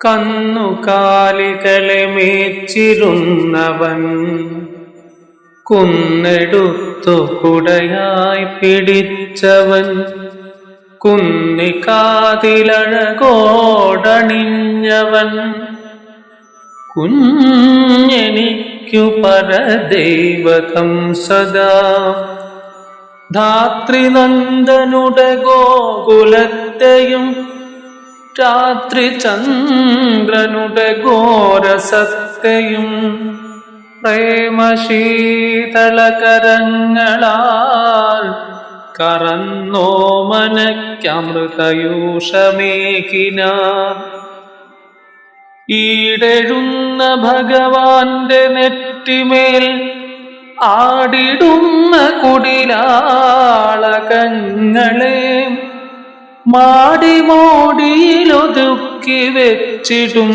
കന്നുകാലികളെ മേച്ചിരുന്നവൻ കുന്നെടുത്തു കുടയായി പിടിച്ചവൻ കുന്നിക്കാതിലഴകോടണിഞ്ഞവൻ കുഞ്ഞെനിക്കു പരദൈവതം സദാ. ധാത്രിനന്ദനുടെ ഗോകുലത്തെയും രാത്രി ചന്ദ്രനുടെ ഘോരസത്തെയും പ്രേമശീതളകരങ്ങളാൽ കറന്നോ മനക്കമൃതയൂഷമേകിന ഈടെഴുന്ന ഭഗവാന്റെ നെറ്റിമേൽ ആടിടുന്ന കുടിലാളകങ്ങളെ മാടി മോടിയിലൊതുക്കി വെച്ചിടും.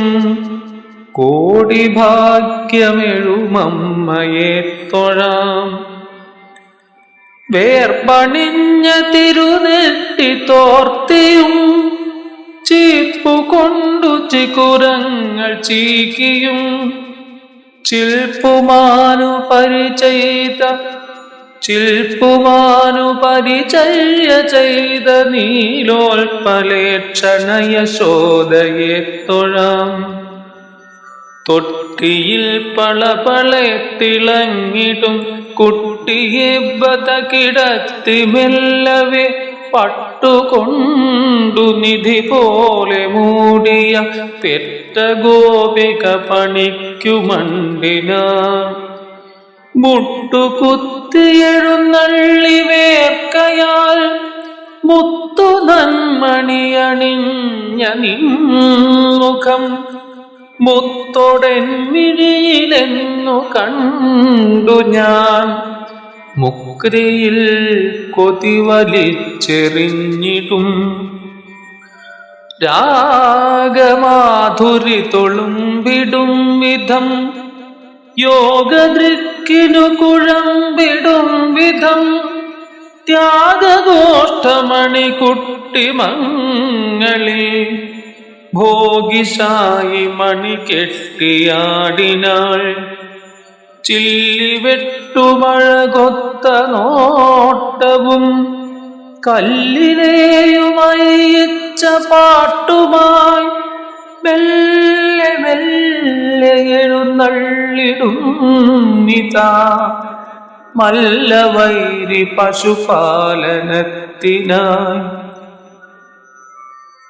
കോടി ഭാഗ്യമെഴുമമ്മയെ തൊഴാം. വേർപണിഞ്ഞ തിരുനെട്ടി തോർത്തിയും ചീപ്പു കൊണ്ടു ചിക്കുരങ്ങൾ ചീക്കിയും ചിൽപ്പുമാനു പരിചയിത ചിൽപ്പുമാനു പരിചര്യ ചെയ്ത നീലോൽപലേക്ഷണയശോദയെ തൊഴാം. തൊട്ടിയിൽ പളപളെ തിളങ്ങിടും കുട്ടിയെ ബത കിടത്തി മെല്ലവെ പട്ടുകൊണ്ടു നിധി പോലെ മൂടിയ പെറ്റ ഗോപിക പണിക്കുമണ്ടിന മുട്ടുകുത്തിയെഴുന്നള്ളി വേർക്കയാൽ മുത്തു നന്മണിയണിഞ്ഞ നിൻമുഖം മുത്തോടെൻമിഴിയിലെന്നു കണ്ടു ഞാൻ. മുക്രിയിൽ കൊതിവലിച്ചെറിഞ്ഞിടും. രാഗമാധുരി തൊളുമ്പിടും വിധം യോഗദൃക്കിനു കുഴമ്പിടും വിധം. ത്യാഗഗോഷ്ഠമണി കുട്ടിമങ്ങളിൽ ഭോഗിസായി മണി കെട്ടിയാടിനാൾ. ചില്ലി വെട്ടുമഴകൊത്ത നോട്ടവും കല്ലിനെയുമയച്ച പാട്ടുമായി മെല്ലെ എഴുന്നള്ളിടും മല്ലവൈരി പശുപാലനത്തിനായി.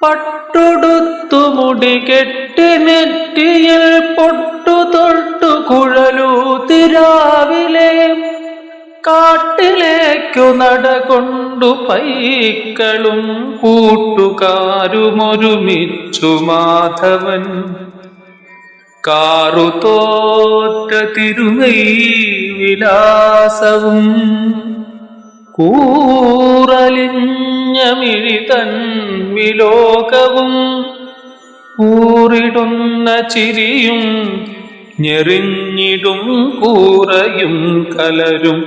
പട്ടുടുത്തു മുടി കെട്ടി നെറ്റിയിൽ പൊട്ടു തൊട്ടു കുഴലൂത്തിരാവിലെ കാട്ടിലേക്കു നടകൊണ്ടു പൈക്കളും കൂട്ടുകാരുമൊരുമിച്ചു മാധവൻ. കാറു തിരുമൈ വിലാസവും കൂറലിഞ്ഞ മിഴി വിലോകവും കൂറിടുന്ന ചിരിയും ഞെറിഞ്ഞിടും കൂറയും കലരും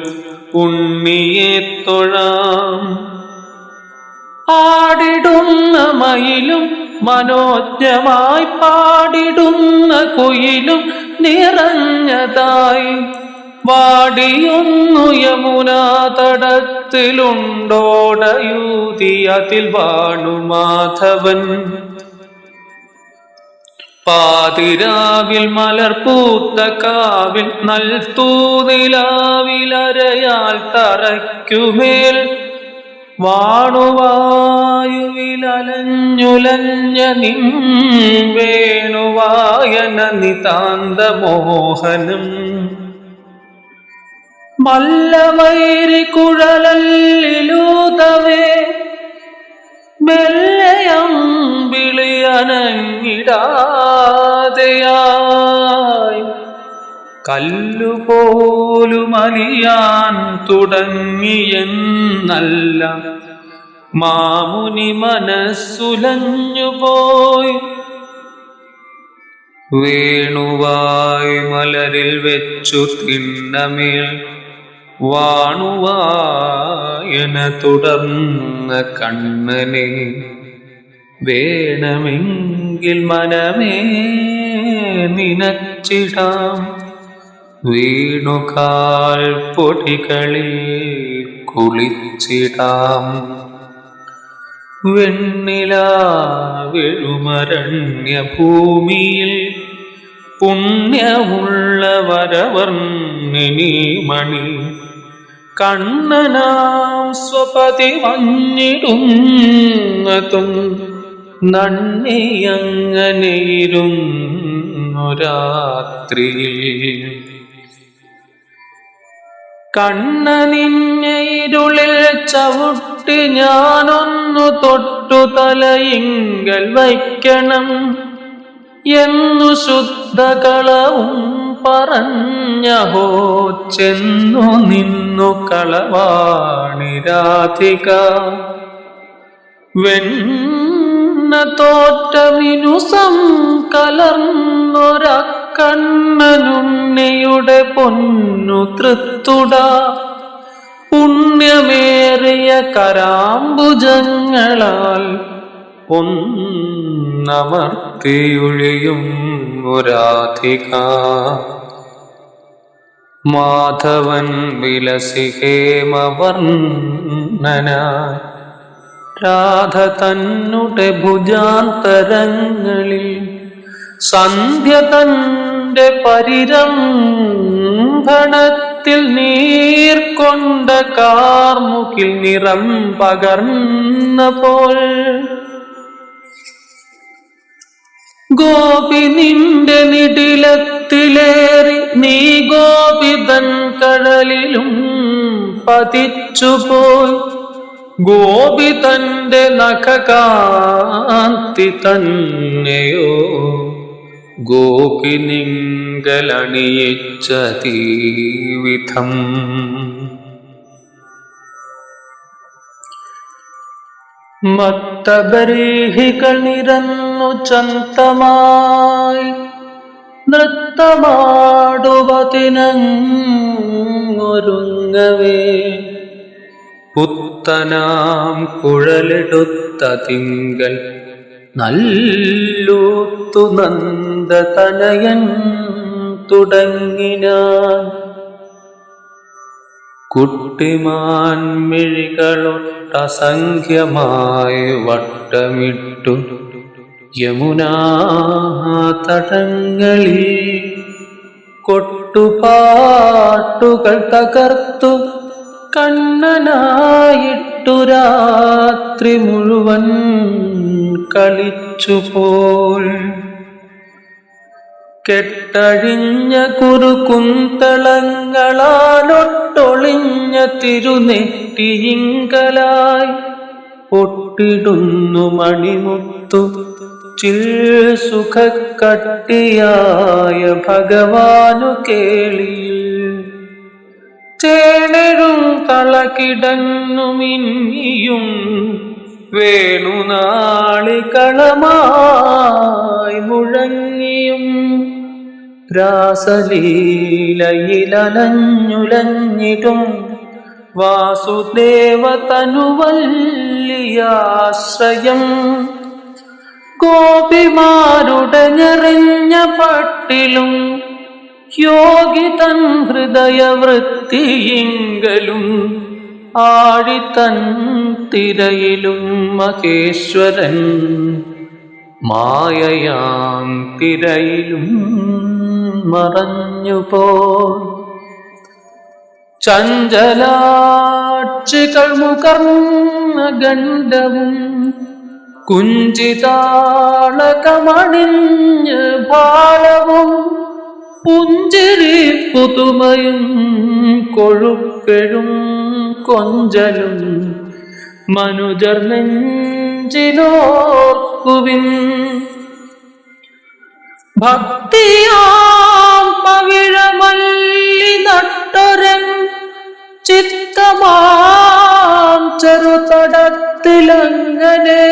ഉണ്ണിയെ തൊഴാം. ആടിടുന്ന മയിലും മനോജ്ഞമായി പാടിടുന്ന കുയിലും നിറഞ്ഞതായി. വാടിയൊന്നു യമുനാ തടത്തിലുണ്ടോടയൂതി അതിൽ വാണു മാധവൻ. പാതിരാവിൽ മലർപൂത്ത കാവിൽ നൽത്തൂനിലാവിലരയാൽ തറയ്ക്കുമേൽ വാണുവായുവിലലഞ്ഞുലഞ്ഞ നിൻ വേണുവായന നിതാന്ത മോഹനം മല്ലവൈരി കുഴലല്ലിലൂതവേ മെല്ലയമ്പിളിയനങ്ങിടാതെയായി കല്ലുപോലും അലിയാൻ തുടങ്ങിയെന്നല്ല. മാമുനി മനസ്സുലഞ്ഞുപോയി. വേണുവായി മലരിൽ വെച്ചു തിണ്ണമേൽ വാണുവായന തുടർന്ന കണ്ണനെ. വേണമെങ്കിൽ മനമേ നിനച്ചിടാം. വീണുകാൽ പൊടികളിൽ കുളിച്ചിടാം. വെണ്ണില വെഴുമരണ്യ ഭൂമിയിൽ പുണ്യമുള്ള വരവർണിനി മണി. കണ്ണനാം സ്വപതി മഞ്ഞിടുന്നതും നന്ദിയങ്ങനെയിരുന്നു രാത്രിയിൽ കണ്ണനിഞ്ഞയിരുളിൽ ചവിട്ടി ഞാനൊന്നു തൊട്ടു തലയിങ്കൽ വയ്ക്കണം എന്നു ശുദ്ധകളവും പറഞ്ഞഹോ ചെന്നു നിന്നു കളവാണി രാധിക. വെണ്ണ തോറ്റമിനുസം കലർന്നൊരക്കണ്ണനുണ്ണിയുടെ പൊന്നു തൃത്തുട പുണ്യമേറിയ കരാംബുജങ്ങളാൽ ഒന്നമർത്തിയൊഴിയും ഒരാധിക. മാധവൻ വിലസിഹേമവർണന രാധ തന്നുടെ ഭുജാന്തരങ്ങളിൽ സന്ധ്യ തന്റെ പരിരംഭണത്തിൽ നീർക്കൊണ്ട കാർമുകിൽ നിറം പകർന്ന പോൽ. ഗോപി നിന്റെ നിടിലത്തിലേറി നീ ഗോപിതൻ കടലിലും പതിച്ചുപോയി ഗോപി തന്റെ നഖകാന്തി തന്നെയോ ഗോപി നിങ്കലണിയിച്ച തീവിധം മത്തബരീഹികൾ നിരന്നു ചന്തമായി നൃത്തമാടുവതിനൊരുങ്ങവേ പുത്തനാം കുഴലെടുത്ത തിങ്കൽ നല്ലൂത്തു നന്ദ തനയൻ തുടങ്ങിനാൻ. കുട്ടിമാൻ മിഴികളൊട്ടസംഖ്യമായി വട്ടമിട്ടു. യമുനാ തടങ്ങളിൽ കൊട്ടുപാട്ടുകൾ തകർത്തു. കണ്ണനായിട്ടു രാത്രി മുഴുവൻ കളിച്ചുപോൽ. കെട്ടഴിഞ്ഞ കുറുകുന്തളങ്ങളാലൊട്ടൊളിഞ്ഞ തിരുനെറ്റിയിങ്കലായി പൊട്ടിടുന്നു മണിമുത്തു ചിൽ സുഖക്കട്ടിയായ ഭഗവാനു കേളിയിൽ. ചേണരും തളകിടന്നു മിന്നിയും വേണുനാളികളമായി മുഴങ്ങിയും രാസലീലയിലഞ്ഞുലഞ്ഞിടും വാസുദേവ തനുവല്ലിയാശ്രയം ഗോപിമാരുടെ ഞെറിഞ്ഞ പട്ടിലും യോഗി തൻ ഹൃദയവൃത്തിയിങ്കലും ആഴിത്തൻ തിരയിലും മഹേശ്വരൻ മായയാം തിരയിലും മറഞ്ഞുപോ ചഞ്ചലാക്ഷികൾ മുകർന്ന ഗണ്ഡവും കുഞ്ചിതാളകമണിഞ്ഞ് ഭാരവും പുഞ്ചിരി പുതുമയും കൊഴുപ്പെഴും കൊഞ്ചലും മനുജർ നെഞ്ചിലോർക്കുവിൻ. ഭക്തിയാം പവിഴമല്ലി നട്ടൊരൻ ചിത്തമാം ചെറുതടത്തിലങ്ങനെ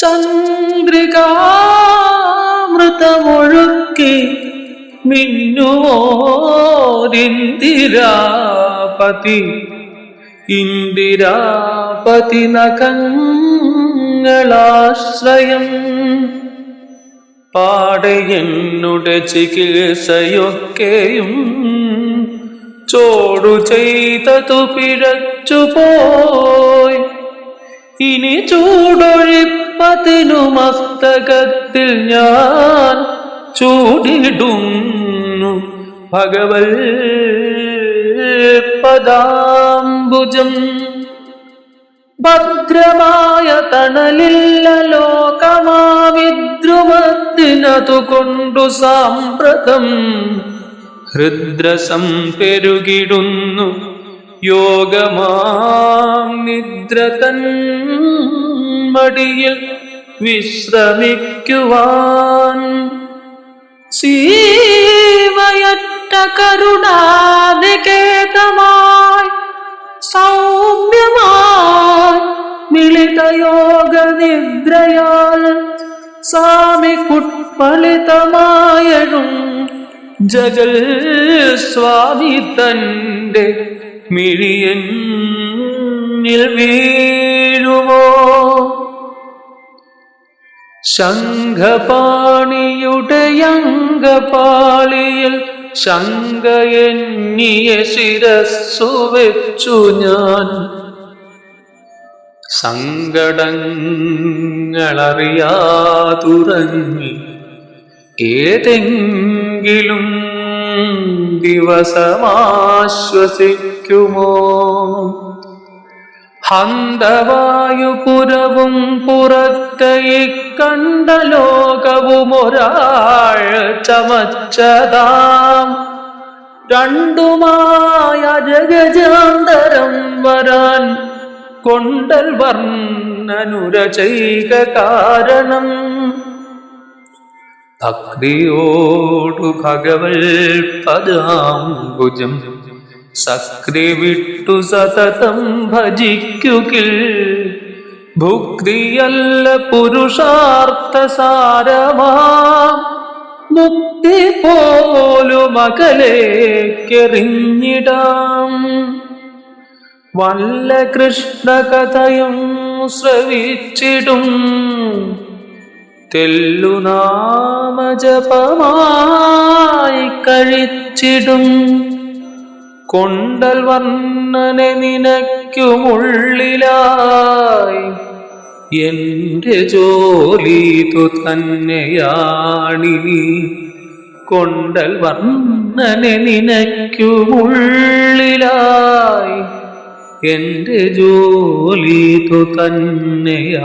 ചന്ദ്രികാമൃതമൊഴുക്കി മിന്നുവോരിന്ദിരാപതി. ഇന്ദിരാപതി നഖങ്ങളാശ്രയം പാദങ്ങളാശ്രയം പാടെ എന്നുടെ ചികിത്സയൊക്കെയും ചോടു ചെയ്തതു പിഴച്ചു പോയി ഇനി ചൂടൊഴിപ്പതിനു മസ്തകത്തിൽ ഞാൻ ചൂടിടുന്നു. ഭഗവൽ പദാംബുജം. ഭദ്രമായ തണലില്ല ലോകമാവിദ്രുമത്തിനതു കൊണ്ടു സാമ്പ്രതം. ഹൃദ്രസം പെരുകിടുന്നു യോഗമാം നിദ്ര മടിയിൽ വിശ്രമിക്കുവാൻ. സീമയറ്റ കരുണാനികേതമായി സൗമ്യമായി മിളിതയോഗ നിദ്രയാൽ സ്വാമി കുട്ഫലിതമായഴും ജഗൽ സ്വാമി തന്റെ മിഴിയന്നിൽ വീഴുമോ? ശംഖപാണിയുടെ അംഗപാളിയിൽ ശങ്കയെന്നിയ ശിരസ്സു വെച്ചു ഞാൻ. സങ്കടങ്ങളറിയാതുറങ്ങി ഏതെങ്കിലും ദിവസമാശ്വസിക്കുമോ? ഹന്തവായുപുരവും പുറത്തൈ കണ്ട ലോകവും ഒരാൾ ചമച്ചതാം. രണ്ടുമായ ജഗജാന്തരം വരാൻ കൊണ്ടൽ വർണനുര ചെയ്ക കാരണം. ഭക്തിയോടു ഭഗവൽ പദാംബുജം സക്രി വിട്ടു സതതം ഭജിക്കുകിൽ. ഭുക്തിയല്ല പുരുഷാർത്ഥ സാരമാം മുക്തി പോലും അകലേക്കെറിഞ്ഞിടാം വല്ല കൃഷ്ണകഥയും ശ്രവിച്ചിടും. തെല്ലുനാമജപമായി കഴിച്ചിടും. കൊണ്ടൽ വർണനെ നിനക്കുമുള്ളിലായി എന്റെ ജോലിതു തന്നെയാണിനി കൊണ്ടൽ വർണനെ നിനക്കുമുള്ളിലായി എന്റെ ജോലിതു തന്നെയാണിനി